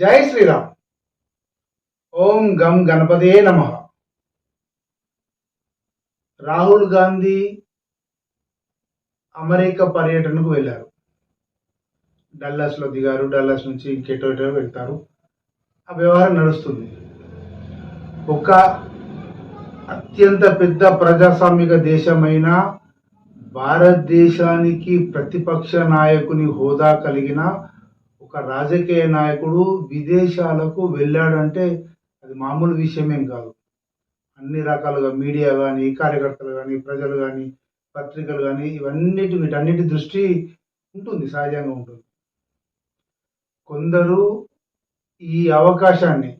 జై శ్రీరామ్. ఓం గం గణపదే నమ. రాహుల్ గాంధీ అమెరికా పర్యటనకు వెళ్ళారు. డల్లాస్లో దిగారు. డల్లాస్ నుంచి ఇంకెటో ఎటో వెళ్తారు. ఆ వ్యవహారం నడుస్తుంది. ఒక అత్యంత పెద్ద ప్రజాస్వామిక దేశమైన భారతదేశానికి ప్రతిపక్ష నాయకుని హోదా కలిగిన ఒక రాజకీయ నాయకుడు విదేశాలకు వెళ్ళాడంటే అది మామూలు విషయమేం కాదు. అన్ని రకాలుగా మీడియా కానీ కార్యకర్తలు కానీ ప్రజలు కానీ పత్రికలు కానీ ఇవన్నిటి వీటన్నిటి దృష్టి ఉంటుంది సహజంగా ఉంటుంది. కొందరు ఈ అవకాశాన్ని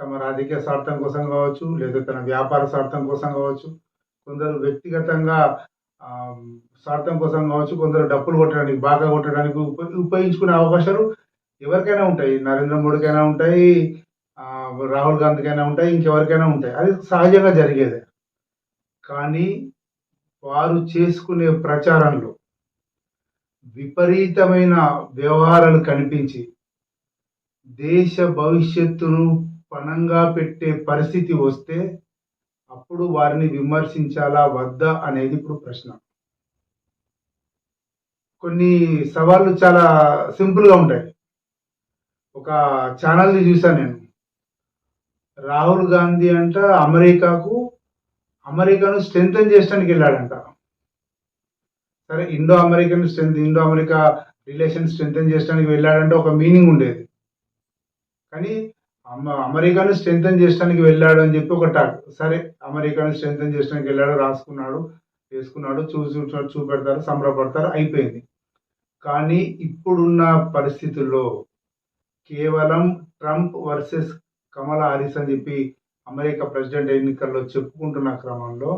తమ రాజకీయ స్వార్థం కోసం కావచ్చు లేదా తన వ్యాపార స్వార్థం కోసం కావచ్చు కొందరు వ్యక్తిగతంగా స్వార్థం కోసం కావచ్చు కొందరు డప్పులు కొట్టడానికి బాగా కొట్టడానికి ఉపయోగించుకునే అవకాశాలు ఎవరికైనా ఉంటాయి. నరేంద్ర మోడీకైనా ఉంటాయి రాహుల్ గాంధీకైనా ఉంటాయి ఇంకెవరికైనా ఉంటాయి. అది సహజంగా జరిగేదే. కానీ వారు చేసుకునే ప్రచారంలో విపరీతమైన వ్యవహారాలు కనిపించి దేశ భవిష్యత్తును పణంగా పెట్టే పరిస్థితి వస్తే అప్పుడు వారిని విమర్శించాలా వద్దా అనేది ఇప్పుడు ప్రశ్న. కొన్ని సవాళ్ళు చాలా సింపుల్గా ఉంటాయి. ఒక ఛానల్ని చూసాను నేను. రాహుల్ గాంధీ అంట అమెరికాకు అమెరికాను స్ట్రెంగ్తన్ చేయడానికి వెళ్ళాడంట. సరే Indo American strength Indo America relation strengthen చేయడానికి వెళ్ళాడంటే ఒక మీనింగ్ ఉండేది. కానీ అమెరికాను స్ట్రెంగ్తన్ చేయడానికి వెళ్ళాడు అని చెప్పి ఒక టాక్. సరే అమెరికాను స్ట్రెంగ్తన్ చేయడానికి వెళ్ళాడు రాసుకున్నాడు వేసుకున్నాడు చూసి చూపెడతారు సంబరపడతారు అయిపోయింది. కానీ ఇప్పుడున్న పరిస్థితుల్లో కేవలం ట్రంప్ వర్సెస్ కమలా హారిస్ అని చెప్పి అమెరికా ప్రెసిడెంట్ ఎన్నికల్లో చెప్పుకుంటున్న క్రమంలో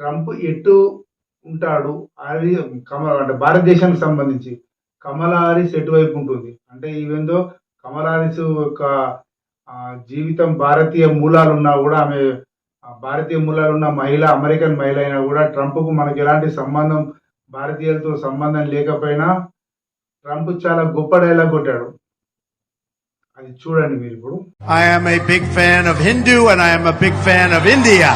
ట్రంప్ ఎటు ఉంటాడు? అది కమల అంటే భారతదేశానికి సంబంధించి. కమలా హారిస్ ఎటువైపు ఉంటుంది? అంటే ఈవెందో కమలా హారిస్ యొక్క జీవితం భారతీయ మూలాలు ఉన్నా కూడా ఆమె భారతీయ మూలాలు ఉన్న మహిళ అమెరికన్ మహిళ అయినా కూడా ట్రంప్కు మనకు ఎలాంటి సంబంధం భారతీయులతో సంబంధం లేకపోయినా ట్రంప్ చాలా గొప్ప డైలాగ్ కొట్టాడు అది చూడండి మీరు ఇప్పుడు a big fan of Hindu and I am a big fan of India.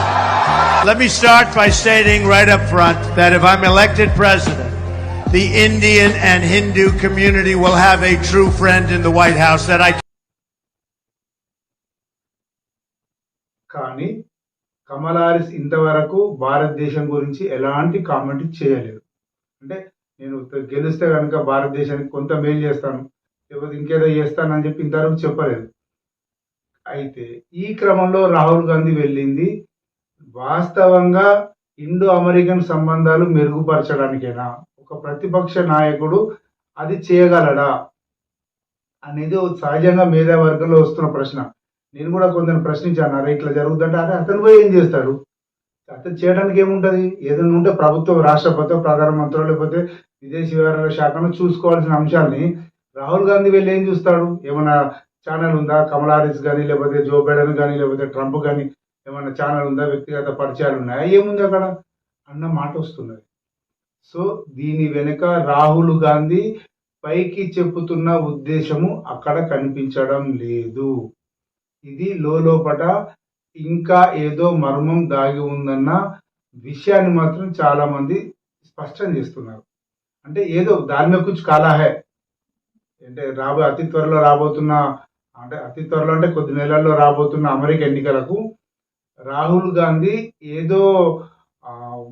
Let me start by stating right up front that if I'm elected president, the Indian and Hindu community will have a true friend in the White House that I కానీ కమలా Harris ఇంతవరకు భారతదేశం గురించి ఎలాంటి comment చేయలేదు అంటే నేను గెలిస్తే కనుక భారతదేశానికి కొంత మేలు చేస్తాను లేకపోతే ఇంకేదో చేస్తానని చెప్పి ఇంతవరకు చెప్పలేదు. అయితే ఈ క్రమంలో రాహుల్ గాంధీ వెళ్ళింది. వాస్తవంగా ఇండో అమెరికన్ సంబంధాలు మెరుగుపరచడానికేనా? ఒక ప్రతిపక్ష నాయకుడు అది చేయగలడా? అనేది సహజంగా మేధావర్గంలో వస్తున్న ప్రశ్న. నేను కూడా కొందరు ప్రశ్నించాను అరే ఇట్లా జరుగుతుంటే అరే అతను పోయి ఏం చేస్తాడు? అతను చేయడానికి ఏముంటుంది? ఏదైనా ఉంటే ప్రభుత్వం రాష్ట్రపతి మంత్రులు లేకపోతే విదేశీ వ్యవహారాల శాఖను చూసుకోవాల్సిన అంశాన్ని రాహుల్ గాంధీ వెళ్ళి ఏం చూస్తాడు? ఏమైనా ఛానల్ ఉందా? కమలా హారిస్ కానీ లేకపోతే జో బైడెన్ కానీ లేకపోతే ట్రంప్ కానీ ఏమైనా ఛానల్ ఉందా? వ్యక్తిగత పరిచయాలు ఉన్నాయా? ఏముంది అక్కడ? అన్న మాట వస్తున్నది. సో దీని వెనుక రాహుల్ గాంధీ పైకి చెప్పుతున్న ఉద్దేశము అక్కడ కనిపించడం లేదు. ఇది లోపట ఇంకా ఏదో మర్మం దాగి ఉందన్న విషయాన్ని మాత్రం చాలా మంది స్పష్టం చేస్తున్నారు. అంటే ఏదో దాని మీద కుछ కాలా అంటే రాబో అతి త్వరలో రాబోతున్న అంటే అతి త్వరలో అంటే కొద్ది నెలల్లో రాబోతున్న అమెరికా ఎన్నికలకు రాహుల్ గాంధీ ఏదో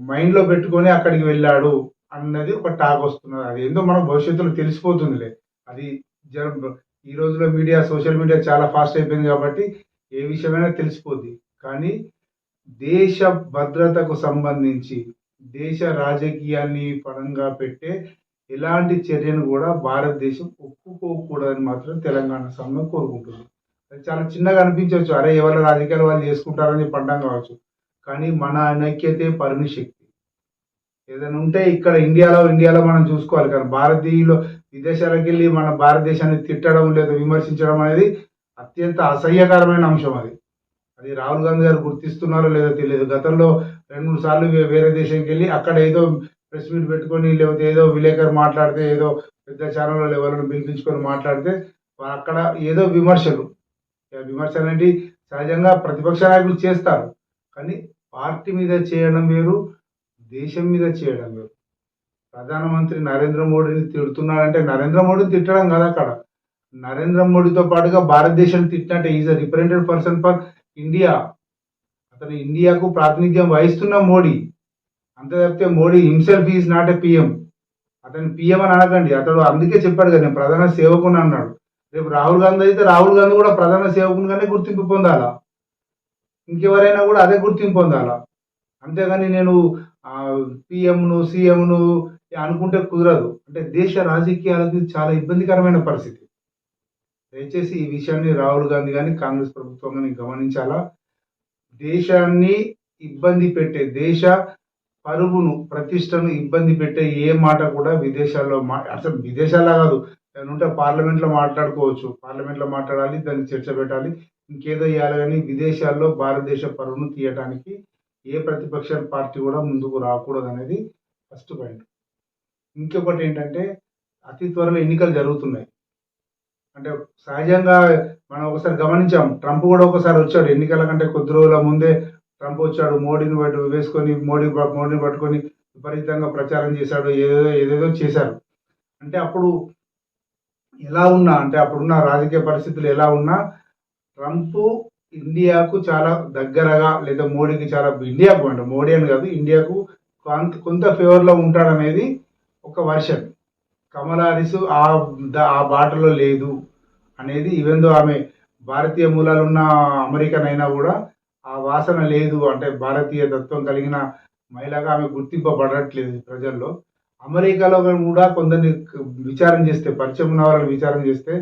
మైండ్లో పెట్టుకొని అక్కడికి వెళ్ళాడు అన్నది ఒక టాక్ వస్తున్నది. అది ఏందో మన భవిష్యత్తులో తెలిసిపోతుందిలే. అది జర ఈ రోజుల్లో మీడియా సోషల్ మీడియా చాలా ఫాస్ట్ అయిపోయింది కాబట్టి ఏ విషయమైనా తెలిసిపోద్ది. కానీ దేశ భద్రతకు సంబంధించి దేశ రాజకీయాన్ని పరంగా పెట్టే ఎలాంటి చర్యను కూడా భారతదేశం ఒప్పుకోకూడదని మాత్రం తెలంగాణ సంఘం కోరుకుంటుంది. అది చాలా చిన్నగా అనిపించవచ్చు. అరే ఎవరి రాజకీయాలు వాళ్ళు చేసుకుంటారని చెప్పి అంటాం కావచ్చు. కానీ మన అనైక్యతే పరిమి శక్తి. ఏదైనా ఉంటే ఇక్కడ ఇండియాలో ఇండియాలో మనం చూసుకోవాలి. కానీ భారతీయులు విదేశాలకు వెళ్ళి మన భారతదేశాన్ని తిట్టడం లేదా విమర్శించడం అనేది అత్యంత అసహ్యకరమైన అంశం అది. అది రాహుల్ గాంధీ గారు గుర్తిస్తున్నారో లేదో తెలియదు. గతంలో రెండు మూడు సార్లు వేరే దేశంకి వెళ్ళి అక్కడ ఏదో ప్రెస్ మీట్ పెట్టుకొని లేకపోతే ఏదో విలేకరు మాట్లాడితే ఏదో పెద్ద ఛానల్లో ఎవరైనా పిలిపించుకొని మాట్లాడితే అక్కడ ఏదో విమర్శలు. ఇక విమర్శలు ఏంటి సహజంగా ప్రతిపక్ష నాయకులు చేస్తారు. కానీ పార్టీ మీద చేయడం వేరు దేశం మీద చేయడం వేరు. ప్రధానమంత్రి నరేంద్ర మోడీని తిడుతున్నాడంటే నరేంద్ర మోడీని తిట్టడం కదా అక్కడ. నరేంద్ర మోడీతో పాటుగా భారతదేశాన్ని తిట్టినట్టే. Is a represented person for India అతను ఇండియాకు ప్రాతినిధ్యం వహిస్తున్న మోడీ. అంతే తప్పితే Modi himself is not a PM అతను పిఎం అని అనకండి. అతడు అందుకే చెప్పాడు కదా నేను ప్రధాన సేవకుని అన్నాడు. రేపు రాహుల్ గాంధీ అయితే రాహుల్ గాంధీ కూడా ప్రధాన సేవకునిగానే గుర్తింపు పొందాలా. ఇంకెవరైనా కూడా అదే గుర్తింపు పొందాలా. అంతేగాని నేను పిఎంను సీఎంను అనుకుంటే కుదరదు. అంటే దేశ రాజకీయాలకు చాలా ఇబ్బందికరమైన పరిస్థితి. దయచేసి ఈ విషయాన్ని రాహుల్ గాంధీ కానీ కాంగ్రెస్ ప్రభుత్వం కానీ గమనించాలా? దేశాన్ని ఇబ్బంది పెట్టే దేశ పరువును ప్రతిష్టను ఇబ్బంది పెట్టే ఏ మాట కూడా విదేశాల్లో మా అసలు విదేశాల్లో కాదు దాని ఉంటే పార్లమెంట్లో మాట్లాడుకోవచ్చు. పార్లమెంట్లో మాట్లాడాలి దాన్ని చర్చ పెట్టాలి. ఇంకేదో చేయాలి కానీ విదేశాల్లో భారతదేశ పరువును తీయటానికి ఏ ప్రతిపక్ష పార్టీ కూడా ముందుకు రాకూడదు అనేది ఫస్ట్ పాయింట్. ఇంకొకటి ఏంటంటే అతి త్వరలో ఎన్నికలు జరుగుతున్నాయి. అంటే సహజంగా మనం ఒకసారి గమనించాం. ట్రంప్ కూడా ఒకసారి వచ్చాడు. ఎన్నికల కంటే కొద్ది రోజుల ముందే ట్రంప్ వచ్చాడు. మోడీని పట్టు వేసుకొని మోడీ మోడీని పట్టుకొని విపరీతంగా ప్రచారం చేశాడు. ఏదేదో ఏదేదో చేశారు. అంటే అప్పుడు ఎలా ఉన్నా అంటే అప్పుడున్న రాజకీయ పరిస్థితులు ఎలా ఉన్నా ట్రంప్ ఇండియాకు చాలా దగ్గరగా లేదా మోడీకి చాలా ఇండియాకు అంటే మోడీ అని కాదు ఇండియాకు కొంత కొంత ఫేవర్లో ఉంటాడనేది ఒక వర్షన్ కమలా హారిస్ ఆ ద- ఆ బాటలో లేదు అనేది ఈవెందో ఆమె భారతీయ మూలాలు ఉన్న అమెరికన్ అయినా కూడా ఆ వాసన లేదు అంటే భారతీయ తత్వం కలిగిన మహిళగా ఆమె గుర్తింపబడట్లేదు ప్రజల్లో. అమెరికాలో కూడా కొందరిని విచారం చేస్తే పరిచయం ఉన్న వాళ్ళని విచారం చేస్తే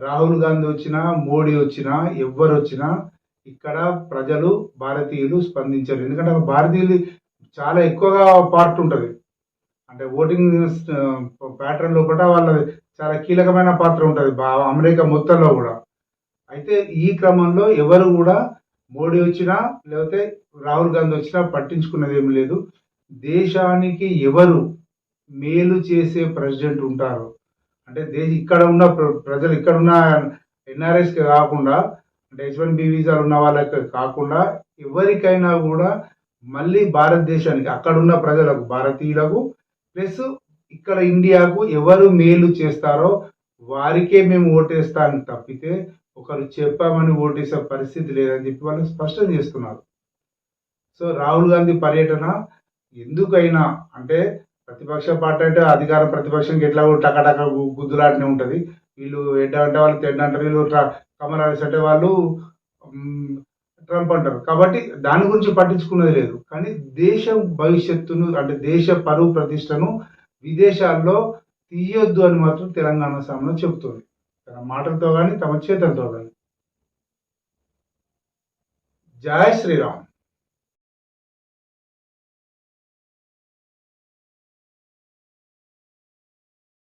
రాహుల్ గాంధీ వచ్చినా మోడీ వచ్చినా ఎవ్వరు వచ్చినా ఇక్కడ ప్రజలు భారతీయులు స్పందించారు. ఎందుకంటే భారతీయులు చాలా ఎక్కువగా పార్ట్ ఉంటుంది. అంటే ఓటింగ్ ప్యాటర్న్ కూడా వాళ్ళ చాలా కీలకమైన పాత్ర ఉంటుంది అమెరికా మొత్తంలో కూడా. అయితే ఈ క్రమంలో ఎవరు కూడా మోడీ వచ్చినా లేకపోతే రాహుల్ గాంధీ వచ్చినా పట్టించుకున్నది ఏమి లేదు. దేశానికి ఎవరు మేలు చేసే ప్రెసిడెంట్ ఉంటారు అంటే దేశ ఇక్కడ ఉన్న ప్ర- ప్రజలు ఇక్కడ ఉన్న ఎన్ఆర్ఎస్కి కాకుండా అంటే హెచ్ వన్ బి వీసాలు ఉన్న వాళ్ళకి కాకుండా ఎవరికైనా కూడా మళ్ళీ భారతదేశానికి అక్కడ ఉన్న ప్రజలకు భారతీయులకు ప్లస్ ఇక్కడ ఇండియాకు ఎవరు మేలు చేస్తారో వారికే మేము ఓటేస్తాను తప్పితే ఒకరు చెప్పామని ఓటేసే పరిస్థితి లేదని చెప్పి వాళ్ళు స్పష్టం చేస్తున్నారు. సో రాహుల్ గాంధీ పర్యటన ఎందుకైనా అంటే ప్రతిపక్ష పార్టీ అంటే అధికార ప్రతిపక్షంకి ఎట్లా టకటక గుద్దులాటనే ఉంటుంది. వీళ్ళు ఎడ్డ అంటే వాళ్ళు తెడ్డ అంటారు వీళ్ళు కమరాస్ కమల్ అంటే వాళ్ళు ట్రంప్ అంటారు. కాబట్టి దాని గురించి పట్టించుకున్నది లేదు. కానీ దేశ భవిష్యత్తును అంటే దేశ పరువు ప్రతిష్టను విదేశాల్లో తీయొద్దు అని మాత్రం తెలంగాణ సామ్లో చెబుతుంది. తన మాటలతో కానీ తమ చేతలతో కానీ జయ శ్రీరామ్.